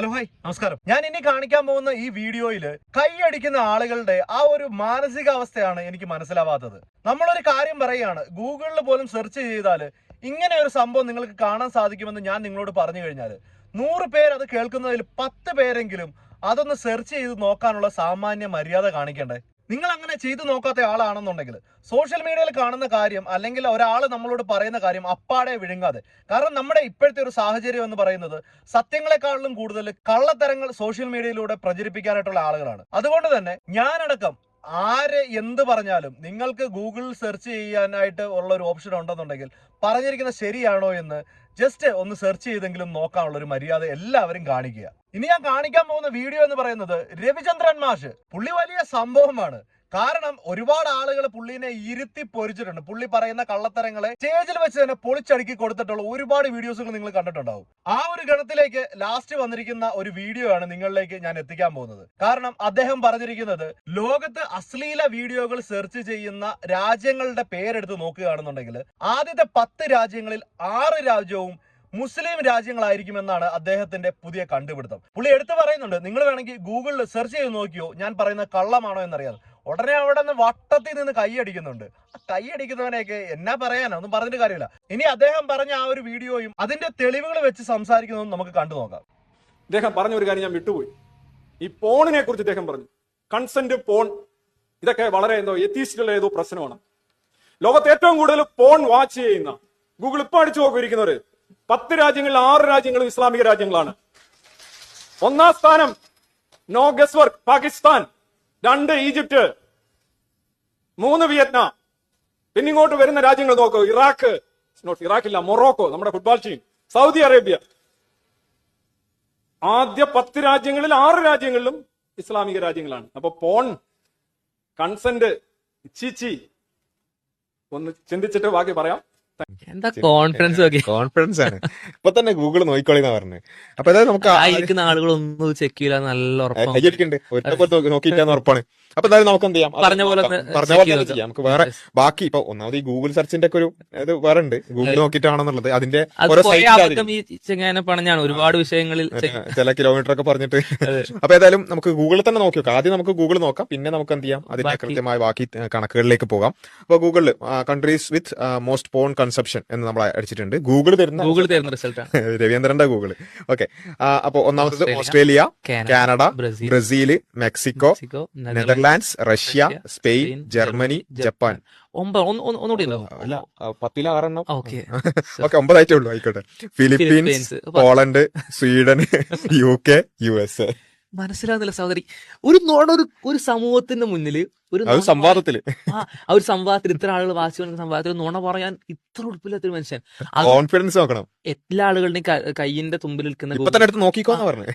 Hello hi നമസ്കാരം. ഞാൻ ഇനി കാണിക്കാൻ പോകുന്ന ഈ വീഡിയോയിൽ കൈയടിക്കുന്ന ആളുകളുടെ ആ ഒരു മാനസികാവസ്ഥയാണ് എനിക്ക് മനസ്സിലാവാത്തത്. നമ്മളൊരു കാര്യം പറയുകയാണ് ഗൂഗിളിൽ പോലും സെർച്ച് ചെയ്താൽ ഇങ്ങനെ ഒരു സംഭവം നിങ്ങൾക്ക് കാണാൻ സാധിക്കുമെന്ന് ഞാൻ നിങ്ങളോട് പറഞ്ഞു കഴിഞ്ഞാൽ നൂറ് പേര് അത് കേൾക്കുന്നതിൽ പത്ത് പേരെങ്കിലും അതൊന്ന് സെർച്ച് ചെയ്ത് നോക്കാനുള്ള സാമാന്യ മര്യാദ കാണിക്കണ്ടേ? നിങ്ങൾ അങ്ങനെ ചെയ്തു നോക്കാത്ത ആളാണെന്നുണ്ടെങ്കിൽ സോഷ്യൽ മീഡിയയിൽ കാണുന്ന കാര്യം അല്ലെങ്കിൽ ഒരാൾ നമ്മളോട് പറയുന്ന കാര്യം അപ്പാടെ വിഴുങ്ങാതെ. കാരണം നമ്മുടെ ഇപ്പോഴത്തെ ഒരു സാഹചര്യം എന്ന് പറയുന്നത് സത്യങ്ങളെക്കാളിലും കൂടുതൽ കള്ളത്തരങ്ങൾ സോഷ്യൽ മീഡിയയിലൂടെ പ്രചരിപ്പിക്കാനായിട്ടുള്ള ആളുകളാണ്. അതുകൊണ്ട് തന്നെ ഞാനടക്കം ആര് എന്ത് പറഞ്ഞാലും നിങ്ങൾക്ക് ഗൂഗിളിൽ സെർച്ച് ചെയ്യാനായിട്ട് ഉള്ള ഒരു ഓപ്ഷൻ ഉണ്ടെന്നുണ്ടെങ്കിൽ പറഞ്ഞിരിക്കുന്നത് ശരിയാണോ എന്ന് ജസ്റ്റ് ഒന്ന് സെർച്ച് ചെയ്തെങ്കിലും നോക്കാനുള്ള ഒരു മര്യാദ എല്ലാവരും കാണിക്കുക. ഇനി ഞാൻ കാണിക്കാൻ പോകുന്ന വീഡിയോ എന്ന് പറയുന്നത് രവിചന്ദ്രൻ മാഷ്. പുള്ളി വലിയ സംഭവമാണ്. കാരണം ഒരുപാട് ആളുകൾ പുള്ളിനെ ഇരുത്തി പൊരിച്ചിട്ടുണ്ട്. പുള്ളി പറയുന്ന കള്ളത്തരങ്ങളെ സ്റ്റേജിൽ വെച്ച് തന്നെ പൊളിച്ചടുക്കി കൊടുത്തിട്ടുള്ള ഒരുപാട് വീഡിയോസുകൾ നിങ്ങൾ കണ്ടിട്ടുണ്ടാവും. ആ ഒരു ഗണത്തിലേക്ക് ലാസ്റ്റ് വന്നിരിക്കുന്ന ഒരു വീഡിയോ ആണ് നിങ്ങളിലേക്ക് ഞാൻ എത്തിക്കാൻ പോകുന്നത്. കാരണം അദ്ദേഹം പറഞ്ഞിരിക്കുന്നത് ലോകത്ത് അശ്ലീല വീഡിയോകൾ സെർച്ച് ചെയ്യുന്ന രാജ്യങ്ങളുടെ പേരെടുത്ത് നോക്കുകയാണെന്നുണ്ടെങ്കിൽ ആദ്യത്തെ പത്ത് രാജ്യങ്ങളിൽ ആറ് രാജ്യവും മുസ്ലിം രാജ്യങ്ങളായിരിക്കുമെന്നാണ് അദ്ദേഹത്തിന്റെ പുതിയ കണ്ടുപിടുത്തം. പുള്ളി എടുത്തു പറയുന്നുണ്ട് നിങ്ങൾ വേണമെങ്കിൽ ഗൂഗിളിൽ സെർച്ച് ചെയ്ത് നോക്കിയോ? ഞാൻ പറയുന്ന കള്ളമാണോ എന്നറിയാം ഉടനെ അവിടെ നിന്ന് വട്ടത്തിൽ നിന്ന് കൈയടിക്കുന്നുണ്ട് ആ കൈയടിക്കുന്നവനെയൊക്കെ എന്നാ പറയാനാ? ഒന്നും പറഞ്ഞിട്ട് കാര്യമില്ല. ഇനി അദ്ദേഹം പറഞ്ഞ ആ ഒരു വീഡിയോയും അതിന്റെ തെളിവുകൾ വെച്ച് സംസാരിക്കുന്നതും നമുക്ക് കണ്ടു നോക്കാം. അദ്ദേഹം പറഞ്ഞ ഒരു കാര്യം ഞാൻ വിട്ടുപോയി. ഈ പോണിനെ കുറിച്ച് ഇദ്ദേഹം പറഞ്ഞു. Consent porn. ഇതൊക്കെ വളരെ എന്തോ എത്തീസ്റ്റുള്ള ഏതോ പ്രശ്നമാണ്. ലോകത്ത് ഏറ്റവും കൂടുതൽ പോൺ വാച്ച് ചെയ്യുന്ന ഗൂഗിൾ ഇപ്പൊ അടിച്ചു നോക്കിയിരിക്കുന്നവര് പത്ത് രാജ്യങ്ങളിൽ ആറ് രാജ്യങ്ങളും ഇസ്ലാമിക രാജ്യങ്ങളാണ്. ഒന്നാം സ്ഥാനം നോ ഗസ് വർക്ക് പാകിസ്ഥാൻ. രണ്ട് ഈജിപ്ത് മൂന്ന് വിയറ്റ്നാം. പിന്നെ ഇങ്ങോട്ട് വരുന്ന രാജ്യങ്ങൾ നോക്കൂ. ഇറാഖ്. നോട്ട് ഇറാഖില്ല മൊറോക്കോ നമ്മുടെ ഫുട്ബോൾ ടീം സൗദി അറേബ്യ ആദ്യ പത്ത് രാജ്യങ്ങളിൽ ആറ് രാജ്യങ്ങളിലും ഇസ്ലാമിക രാജ്യങ്ങളാണ്. അപ്പൊ പോൺ കൺസെന്റ് ചീച്ചി ഒന്ന് ചിന്തിച്ചിട്ട് ബാക്കി പറയാം. എന്താ കോൺഫിഡൻസ് കോൺഫിഡൻസ് ആണ്. ഇപ്പൊ തന്നെ ഗൂഗിൾ നോക്കിക്കോളിന്നാ പറഞ്ഞത് അപ്പൊ അതായത് നമുക്ക് ആയിരിക്കുന്ന ആളുകളൊന്നും ചെക്ക് ചെയ്യില്ല നല്ല ഉറപ്പാണ് നോക്കിയിട്ടാന്ന് ഉറപ്പാണ്. അപ്പൊ എന്തായാലും നമുക്ക് എന്ത് ചെയ്യാം? പറഞ്ഞ പോലെ പറഞ്ഞ പോലെ ചെയ്യാം. നമുക്ക് വേറെ ബാക്കി ഇപ്പൊ ഒന്നാമത് ഈ ഗൂഗിൾ സെർച്ചിന്റെ ഒക്കെ ഒരു ഇത് വേറെ ഉണ്ട്. ഗൂഗിൾ നോക്കിയിട്ടാണെന്നുള്ളത്. അതിന്റെ ചെങ്ങാനെ പണഞ്ഞാണ്. ഒരുപാട് വിഷയങ്ങളിൽ ചില കിലോമീറ്റർ ഒക്കെ പറഞ്ഞിട്ട്. അപ്പൊ ഏതായാലും നമുക്ക് ഗൂഗിളിൽ തന്നെ നോക്കി നോക്കാം. ആദ്യം നമുക്ക് ഗൂഗിൾ നോക്കാം. പിന്നെ നമുക്ക് എന്ത് ചെയ്യാം? അതിന്റെ കൃത്യമായ ബാക്കി കണക്കുകളിലേക്ക് പോകാം. അപ്പൊ ഗൂഗിളിൽ countries with most porn consumption എന്ന് നമ്മൾ അടിച്ചിട്ടുണ്ട്. ഗൂഗിൾ തരുന്ന ഗൂഗിൾ തരുന്ന റിസൾട്ട് രവീന്ദ്രന്റെ ഗൂഗിൾ ഓക്കെ അപ്പൊ ഒന്നാമത്തത് Australia, Canada, Brazil, Brazil Mexico Netherlands Russia Spain Germany Japan. ഒമ്പതായിട്ടേ ഉള്ളൂ. ആയിക്കോട്ടെ. Philippines. Philippines. Poland Sweden U K U S A മനസ്സിലാവുന്നില്ല സഹോദരി. ഒരു നോണ ഒരു ഒരു സമൂഹത്തിന്റെ മുന്നിൽ ഒരു സംവാദത്തിൽ സംവാദത്തിൽ. ആ ഒരു സംവാദത്തിൽ ഇത്ര ആളുകൾ വാശി വന്ന സംവാദത്തിൽ നോണ പറയാൻ ഇത്ര ഉറപ്പില്ലാത്തൊരു മനുഷ്യൻ. അത് കോൺഫിഡൻസ് നോക്കണം. എല്ലാ ആളുകളുടെയും കയ്യിന്റെ തുമ്പിൽ നിൽക്കുന്ന നോക്കിക്കോന്ന് പറഞ്ഞു.